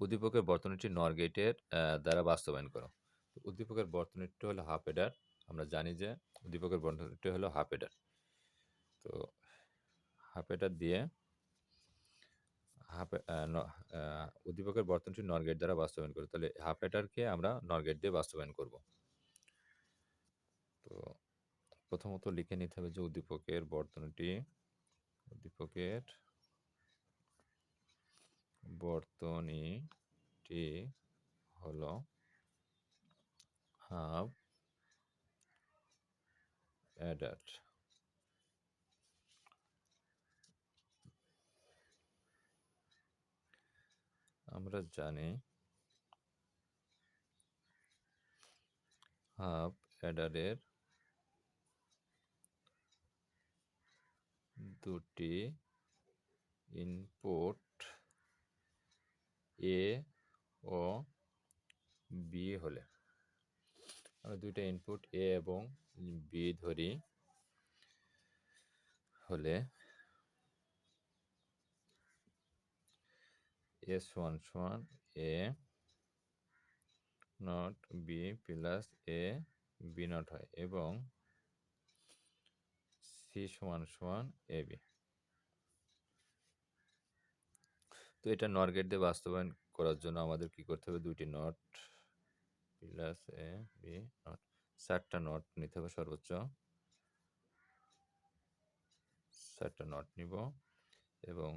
উদ্দীপকের বর্তনীটি নর গেটের দ্বারা বাস্তবায়ন করো। উদ্দীপকের বর্তনীটি হলো হাফ এডার আমরা জানি যে উদ্দীপকের বর্তনীটি হলো হাফ এডার তো হাফ এডার দিয়ে হাফ উদ্দীপকের বর্তনীটি নর গেট দ্বারা বাস্তবায়ন করো। তাহলে হাফ এডারকে আমরা নর গেট দিয়ে বাস্তবায়ন করব। তো প্রথমত লিখে নিতে হবে যে উদ্দীপকের বর্তনীটি, উদ্দীপকের বর্তনীটি হলো হাফ অ্যাডার আমরা জানি হাফ অ্যাডারের দুটি ইনপুট এ, ও, বি হলে। আমরা দুইটা ইনপুট এ এবং বি ধরি। হলে এস ওয়ান সমান A not B plus A B not হয় এবং সি সমান সমান এ বি তো এটা নর গেট দিয়ে বাস্তবায়ন করার জন্য আমাদের কি করতে হবে? দুইটি not plus A B not চারটা নট নিতে হবে সর্বোচ্চ। চারটা নট নিব এবং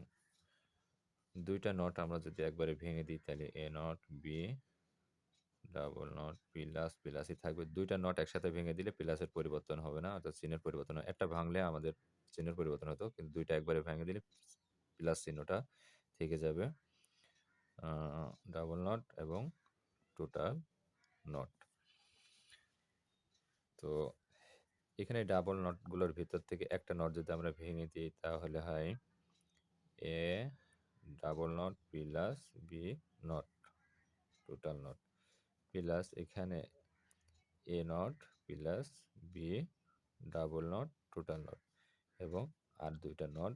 দুইটা নট আমরা যদি একবারে ভেঙে দিই, তাহলে A not B double not plus প্লাসই থাকবে। দুইটা নট একসাথে ভেঙে দিলে প্লাসের পরিবর্তন হবে না, অর্থাৎ চিহ্নের পরিবর্তন একটা ভাঙলে আমাদের চিহ্নের পরিবর্তন হতো, কিন্তু দুইটা একবারে ভেঙে দিলে প্লাস চিহ্নটা থেকে যাবে। ডাবল নট এবং টোটাল নট তো এখানে ডাবল নটগুলোর ভিতর থেকে একটা নট যদি আমরা ভেঙে দিই, তাহলে হয় A double not plus B not total not plus এখানে A not plus B double not total not এবং আর দুইটা নট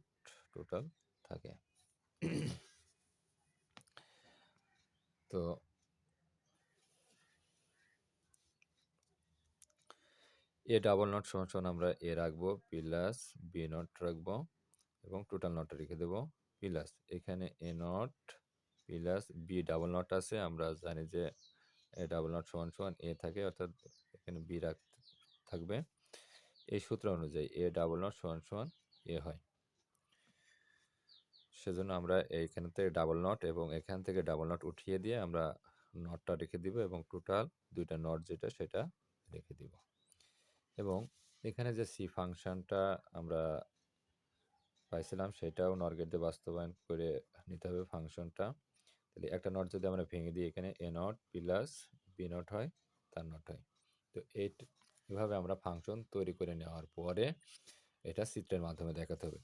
টোটাল থাকে। তো এ ডাবল নট সমান আমরা এ রাখব প্লাস বি নট রাখব এবং টোটাল নট রেখে দেবো প্লাস এখানে A not plus B double not আছে, আমরা জানি যে এ ডাবল নট সমান সমান এ থাকে, অর্থাৎ এখানে বি রাখ, থাকবে। এই সূত্র অনুযায়ী এ ডাবল নট সমান সমান এ হয়। সেজন্য আমরা এইখান থেকে ডাবল নট এবং এখান থেকে ডাবল নট উঠিয়ে দিয়ে আমরা নটটা রেখে দিব এবং টোটাল দুইটা নট যেটা সেটা রেখে দিব। এবং এখানে যে সি ফাংশনটা আমরা পাইছিলাম সেটাও নর্গেট দিয়ে বাস্তবায়ন করে নিতে হবে ফাংশনটা তাহলে একটা নট যদি আমরা ভেঙে দিই এখানে A not plus B not হয়, তার নট হয়। তো এই এভাবে আমরা ফাংশন তৈরি করে নেওয়ার পরে এটা চিত্রের মাধ্যমে দেখাতে হবে।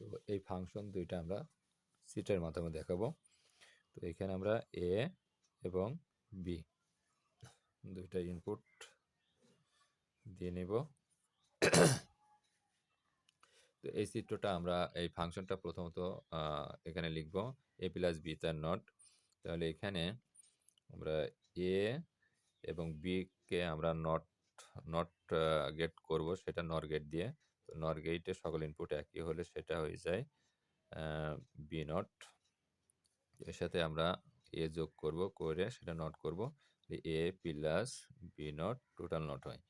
তো এই ফাংশন দুইটা আমরা সিটের মাধ্যমে দেখাবো। তো এখানে আমরা এ এবং বি দুইটা ইনপুট দিয়ে নেব। তো এই চিত্রটা আমরা এই ফাংশনটা প্রথমত এখানে লিখব এ প্লাস বি তার নট তাহলে এখানে আমরা এ এবং বিকে আমরা নট নট গেট করব সেটা নর গেট দিয়ে। তো নর গেটে সকল ইনপুট একই হলে সেটা হয়ে যায় বি নট এর সাথে আমরা এ যোগ করব, করে সেটা নট করব। A plus B not total not হয়।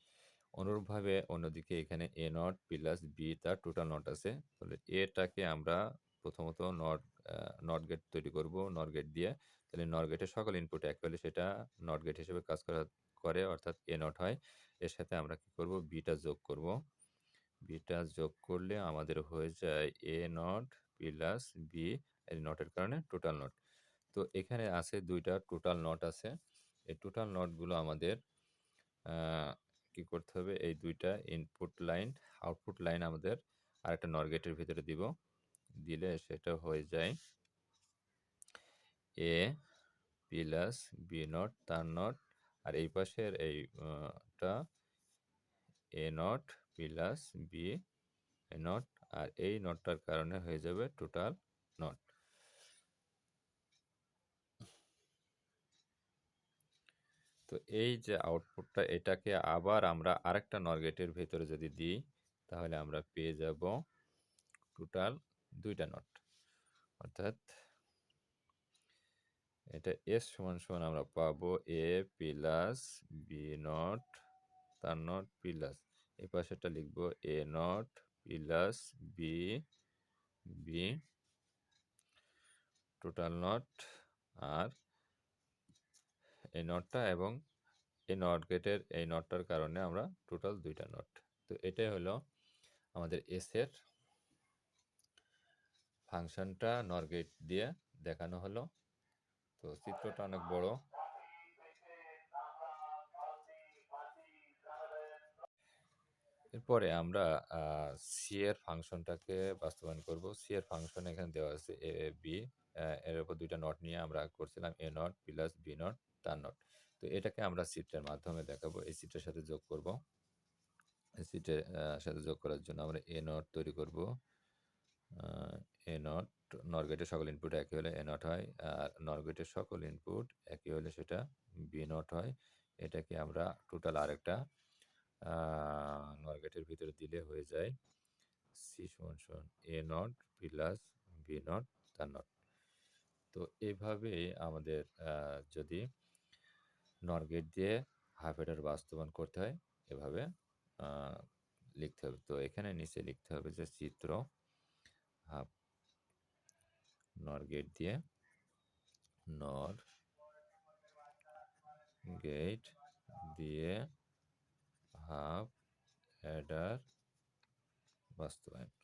অনুরূপভাবে অন্যদিকে এখানে এ নট প্লাস বি তার টোটাল নট আছে। তাহলে এটাকে আমরা প্রথমত নট নট গেট তৈরি করব নট গেট দিয়ে। তাহলে নট সকল ইনপুট এক হলে সেটা নট গেট হিসেবে কাজ করা, করে অর্থাৎ এ নট হয়। এর সাথে আমরা কি করব? বিটা যোগ করব। বিটা যোগ করলে আমাদের হয়ে যায় এ নট প্লাস বি এই নটের কারণে টোটাল নট তো এখানে আছে দুইটা টোটাল নট আছে। এই টোটাল নটগুলো আমাদের কি করতে হবে? এই দুইটা ইনপুট লাইন আউটপুট লাইন আমাদের আরেকটা নরগেটের ভিতরে দিব। দিলে সেটা হয়ে যায় এ প্লাস বি নট তার নট আর এই পাশের এইটা A not plus B not আর এই নটটার কারণে হয়ে যাবে টোটাল নট তো এই যে আউটপুটটা এটাকে আবার আমরা আরেকটা নরগেটের ভেতরে যদি দিই, তাহলে আমরা পেয়ে যাব টোটাল দুইটা নট অর্থাৎ এটা এস সমান সমান আমরা পাবো এ প্লাস বি নট তার নট প্লাস এই পাশেটা লিখব A not plus B B total not আর এই নটটা এবং এই নট গেটের এই নটটার কারণে আমরা টোটাল দুইটা নট তো এটাই হলো আমাদের এস এর ফাংশনটা নর গেট দিয়ে দেখানো হলো। তো চিত্রটা অনেক বড়। এরপরে আমরা সি এর ফাংশনটাকে বাস্তবায়ন করব। সি এর ফাংশন এখানে দেওয়া আছে এ বি এর উপর দুইটা নট নিয়ে আমরা করছিলাম A not plus B not, তার নট। তো এটাকে আমরা সিটের মাধ্যমে দেখাবো। এই সিটের সাথে যোগ করব। এই সিটের সাথে যোগ করার জন্য আমরা এ নট তৈরি করব। এ নট নর গেটের সকল ইনপুট একই হলে এ নট হয়, আর নর গেটের সকল ইনপুট একই হলে সেটা বি নট হয়। এটাকে আমরা টোটাল আরেকটা নর গেটের ভিতরে দিলে হয়ে যায়। সি সমান সমান A not plus B not তার নট তো এভাবে আমাদের যদি নর গেট দিয়ে হাফ হেডার বাস্তবায়ন করতে হয়, এভাবে লিখতে হবে। তো এখানে নিচে লিখতে হবে যে চিত্র হাফ নর গেট দিয়ে নর গেট দিয়ে হাফ অ্যাডার বাস্তবায়ন